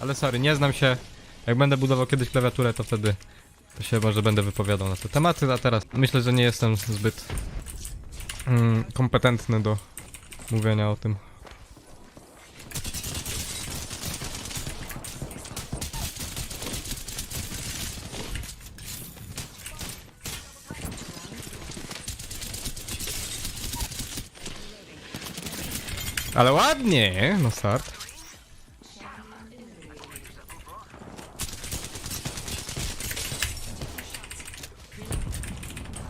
Ale sorry, nie znam się. Jak będę budował kiedyś klawiaturę, to wtedy to się może będę wypowiadał na te tematy, a teraz myślę, że nie jestem zbyt mm, kompetentny do mówienia o tym. Ale ładnie, no start.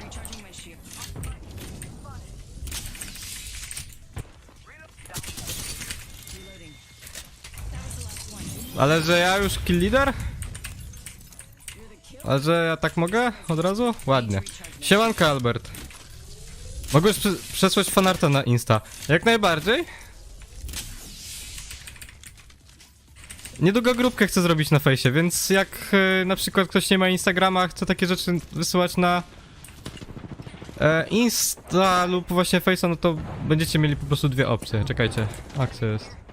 Recharging my shield. Reloading. That was the last one. Ale że ja już kill leader? Ale że ja tak mogę? Od razu? Ładnie. Siemanka Albert. Mogłeś prze- przesłać fanarta na Insta. Jak najbardziej. Niedługo grupkę chcę zrobić na fejsie, więc jak e, na przykład ktoś nie ma Instagrama, chce takie rzeczy wysyłać na e, Insta lub właśnie Face'a, no to będziecie mieli po prostu dwie opcje. Czekajcie, akcja jest.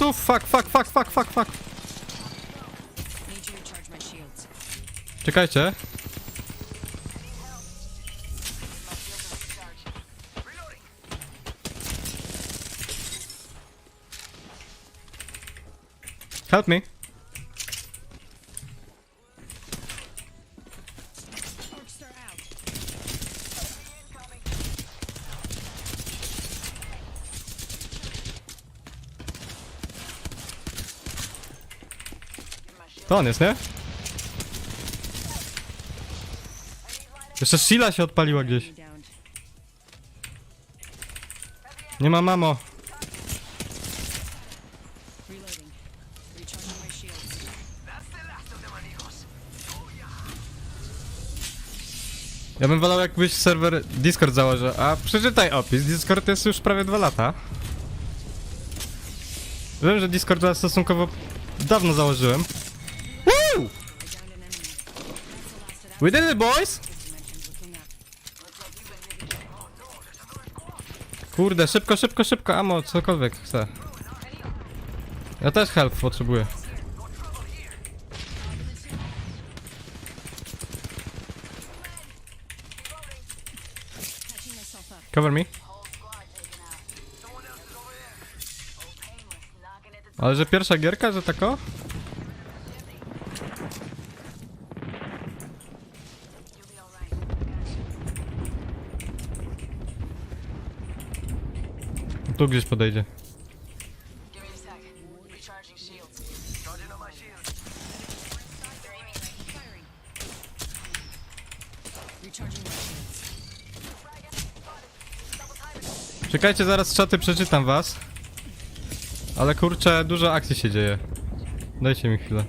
Granatów! Fuck, fuck, fuck, fuck, fuck, fuck. Czekajcie. Help me. To on jest, nie? Jeszcze Sheila się odpaliła gdzieś. Nie ma mamo. Ja bym wolał jakbyś serwer Discord założył, a przeczytaj opis. Discord jest już prawie dwa lata. Wiem, że Discorda stosunkowo dawno założyłem. Woo! We did it, boys! Kurde, szybko, szybko, szybko, amo, cokolwiek chcę. Ja też help potrzebuję. Cover me. Ale że pierwsza gierka, że tako? Tu gdzieś podejdzie. Give me a sec. Recharging shields. Charging on my shields. Firing. Recharging my shields. Czekajcie, zaraz czaty przeczytam was. Ale kurczę, dużo akcji się dzieje. Dajcie mi chwilę.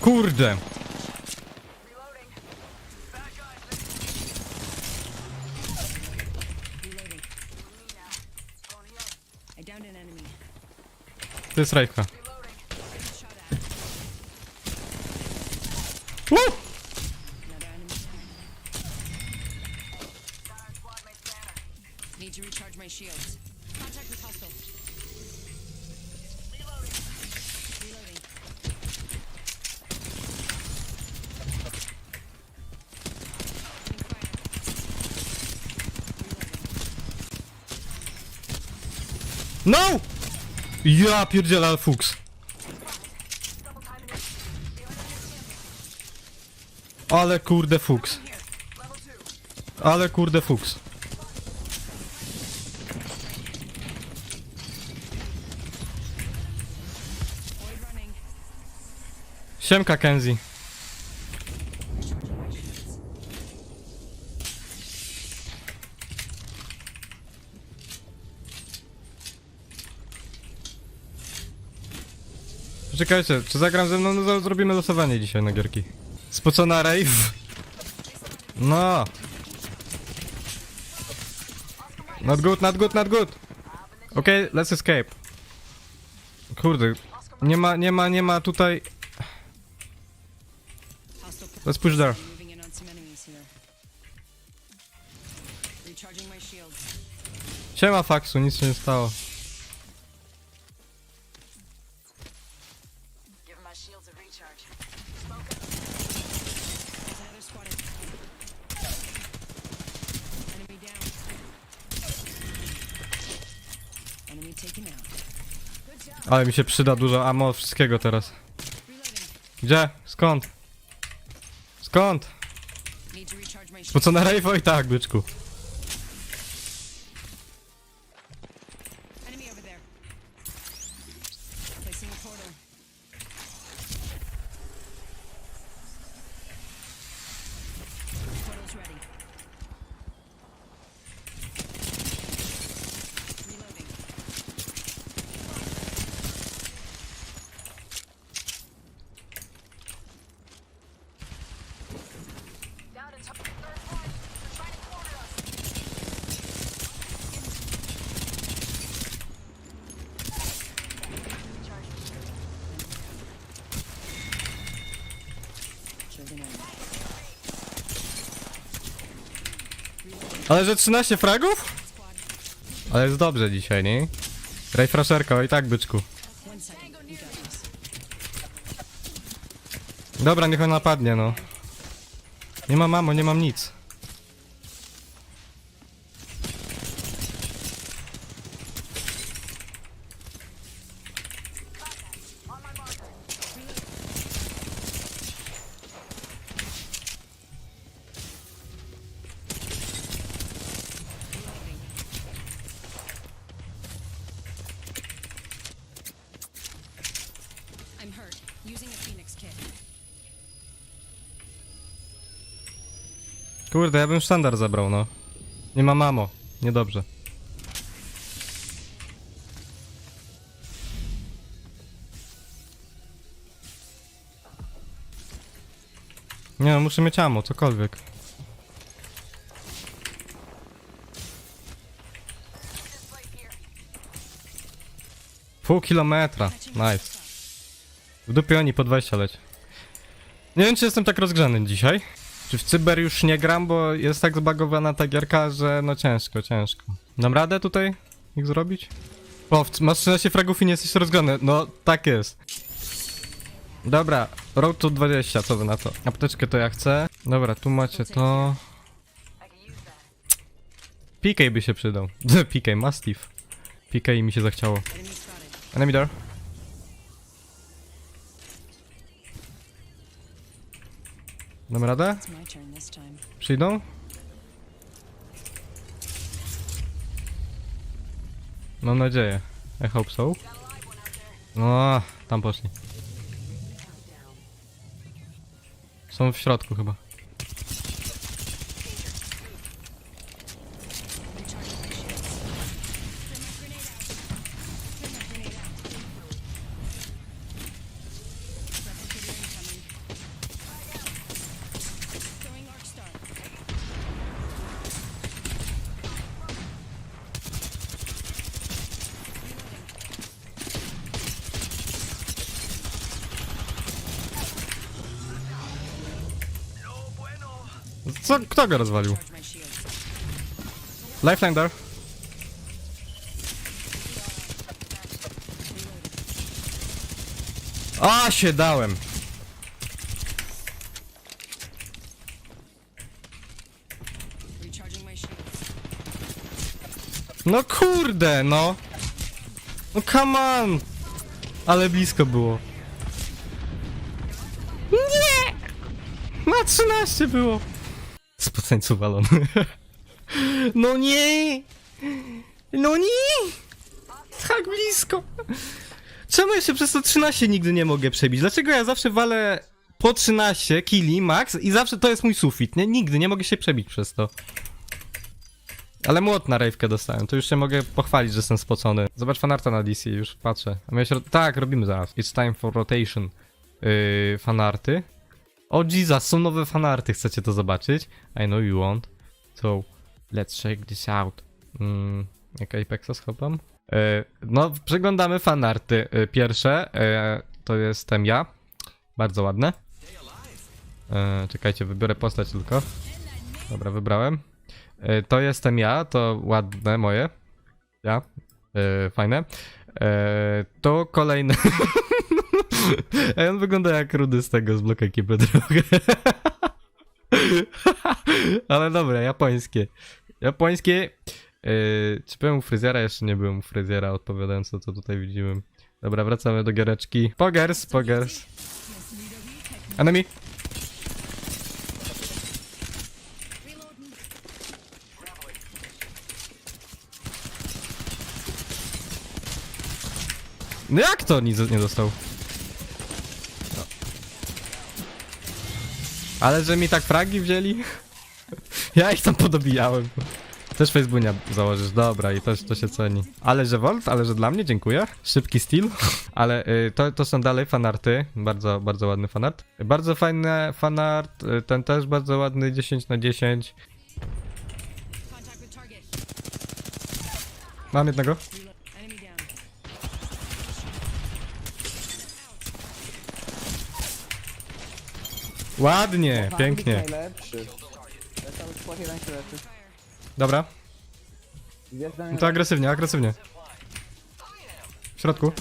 Kurde! ты с Райха. No! Ja pierdzielę, ale fuks. Ale kurde fuks. Ale kurde fuks. Siemka Kenzie. Czekajcie, czy zagram ze mną? No, zrobimy losowanie dzisiaj na gierki. Spocona rave. No. Not good, not good, not good. Okay, let's escape. Kurde, nie ma, nie ma, nie ma tutaj... Let's push there. Siema Faxu, nic się nie stało. Ale mi się przyda dużo ammo wszystkiego teraz. Gdzie? Skąd? Skąd? My shields. Spocona rave? i tak, byczku. Ale że 13 fragów? Ale jest dobrze dzisiaj, nie? Rayfrasherka, i tak, byczku. Dobra, niech on napadnie, no. Nie mam mamo, nie mam nic. Kurde, ja bym sztandar zabrał, no. Nie ma mamo. Niedobrze. Nie no, muszę mieć amo, cokolwiek. Pół kilometra. Nice. W dupie oni po 20 leć. Nie wiem, czy jestem tak rozgrzany dzisiaj. Czy w cyber już nie gram, bo jest tak zbagowana ta gierka, że no ciężko, ciężko. Dam radę tutaj ich zrobić? O, masz 13 fragów i nie jesteś rozgrzany. No, tak jest. Dobra, road to 20, co wy na to? Apteczkę to ja chcę. Dobra, tu macie to. PK by się przydał. PK, Mastiff. PK mi się zachciało. Enemy spotted. Dam radę? Przyjdą? Mam nadzieję. I hope so. No, tam poszli. Są w środku chyba. Co? Kto go rozwalił? Lifeline there. A, się dałem. No kurde, no. No come on. Ale blisko było. Nie! Na 13 było. Spoceńcu walony. No nie! No nie! Tak blisko. Czemu ja się przez to 13 nigdy nie mogę przebić? Dlaczego ja zawsze walę po 13 kili max i zawsze to jest mój sufit, nie? Nigdy nie mogę się przebić przez to. Ale młot na rejwkę dostałem, to już się mogę pochwalić, że jestem spocony. Zobacz fanarta na DC, już patrzę. A miałeś ro- tak, robimy zaraz. It's time for rotation. Yy, fanarty. O Jesus, są nowe fanarty, chcecie to zobaczyć? I know you want. So, let's check this out. Mm, jak Apexa schowam? E, no, przeglądamy fanarty. E, pierwsze, e, to jestem ja. Bardzo ładne. E, czekajcie, wybiorę postać tylko. Dobra, wybrałem. E, to jestem ja, to ładne moje. Ja. E, fajne. E, to kolejne. Ej, on wygląda jak rudy z tego, z blok ekipy trochę. Ale dobra, japońskie. Japońskie. Yy, czy byłem u fryzjera? Jeszcze nie byłem u fryzjera, odpowiadając na to tutaj widzimy. Dobra, wracamy do giereczki. Pogers, pogers. Enemy. No jak to nic nie dostał? Ale że mi tak fragi wzięli? Ja ich tam podobijałem. Też Facebooka założysz, dobra i to, to się ceni. Ale że Volt, ale że dla mnie, dziękuję. Szybki styl. Ale y, to, to są dalej fanarty, bardzo, bardzo ładny fanart. Bardzo fajny fanart, y, ten też bardzo ładny, 10 na 10. Contact with target. Mam jednego. Ładnie, pięknie. Najlepszy. Ja cały skład jeden się leczy. Dobra, no to agresywnie, agresywnie. W środku.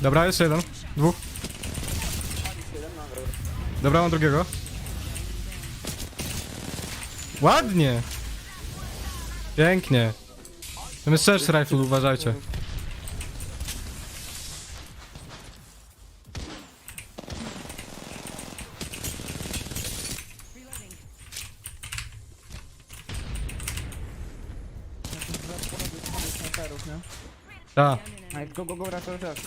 Dobra, jeszcze jeden. Dwóch. Dobra, mam drugiego. Ładnie. Pięknie. Tam jest też rifle, uważajcie. Snajperów, nie? Ta. Nice, go, go, go, raczej, raczej.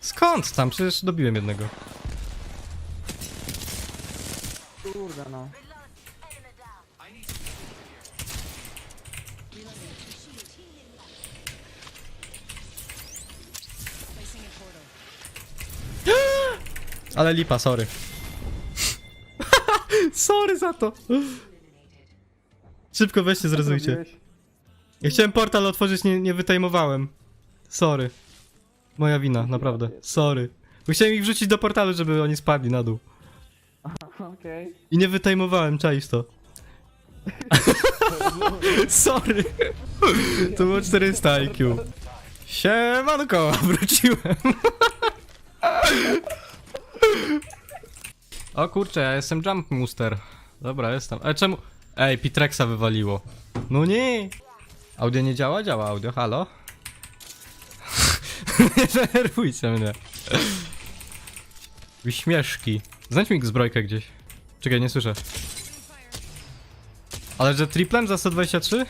Skąd tam? Przecież dobiłem jednego. Kurde no. Ale lipa, sorry. sorry za to. Szybko weźcie, zrezujcie. Ja chciałem portal otworzyć, nie, nie wytajmowałem. Sorry. Moja wina, naprawdę. Sorry. Bo chciałem ich wrzucić do portalu, żeby oni spadli na dół. Okej. I nie wytajmowałem, czaisz to. Sorry. To było 400 IQ. Siemanko, wróciłem. O kurczę, ja jestem Jump Muster. Dobra, jestem. Ale czemu... Ej, Pitrexa wywaliło. No nie. Audio nie działa? Działa audio, halo? nie denerwujcie mnie. Wyśmieszki. Znajdź mi zbrojkę gdzieś. Czekaj, nie słyszę. Ale że triplem za 123?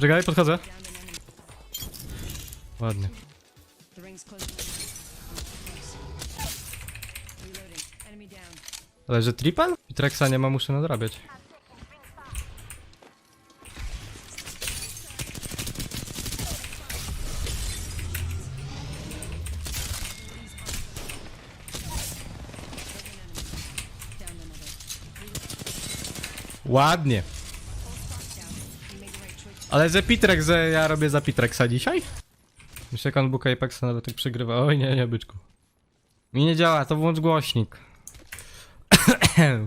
Czekaj, podchodzę. Ładnie. Ale że triple? Pitrexa nie ma, muszę nadrabiać. Ładnie. Ale że Pitrex, że ja robię za Pitrexa dzisiaj? Myślę, jak on Book Apexa nawet tak przegrywa. Oj, nie, nie, byczku. Mi nie działa, to włącz głośnik. Taking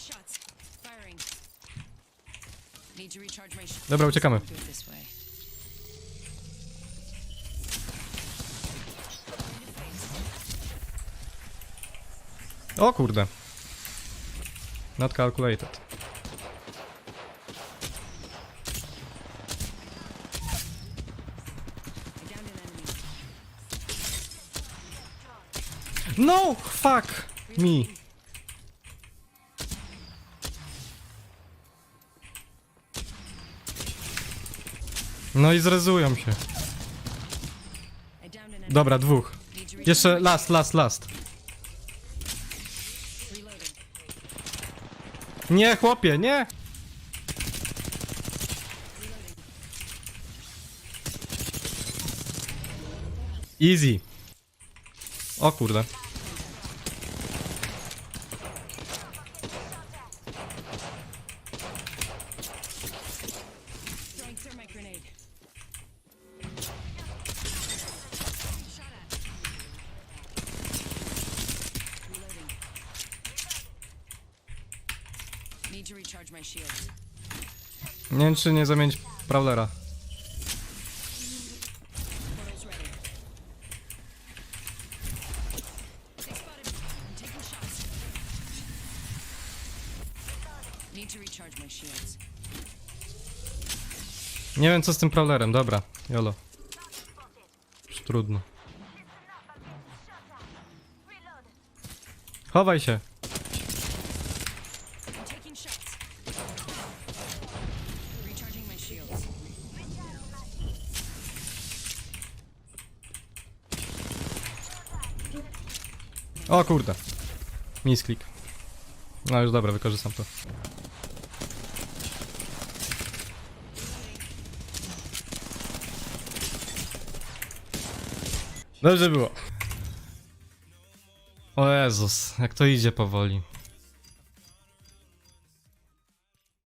shots. Firing. Need to recharge my shield. Dobra, uciekamy. Do it this way. O kurde. Not calculated. I downed an enemy. No, fuck me. No i zrezują się. Dobra, dwóch. Jeszcze last, last, last. Nie, chłopie, nie! Easy. O kurde. Need to recharge my shields. Nie wiem, czy nie zamienić Prowlera. Portal's ready. They spotted me. I'm taking shots. Need to recharge my shields. Nie wiem, co z tym Prowlerem, dobra. Jolo. Już trudno. Chowaj się. Shots. Recharging my shields. O kurde. Misklik. No już dobra, wykorzystam to. Dobrze było. O Jezus, jak to idzie powoli.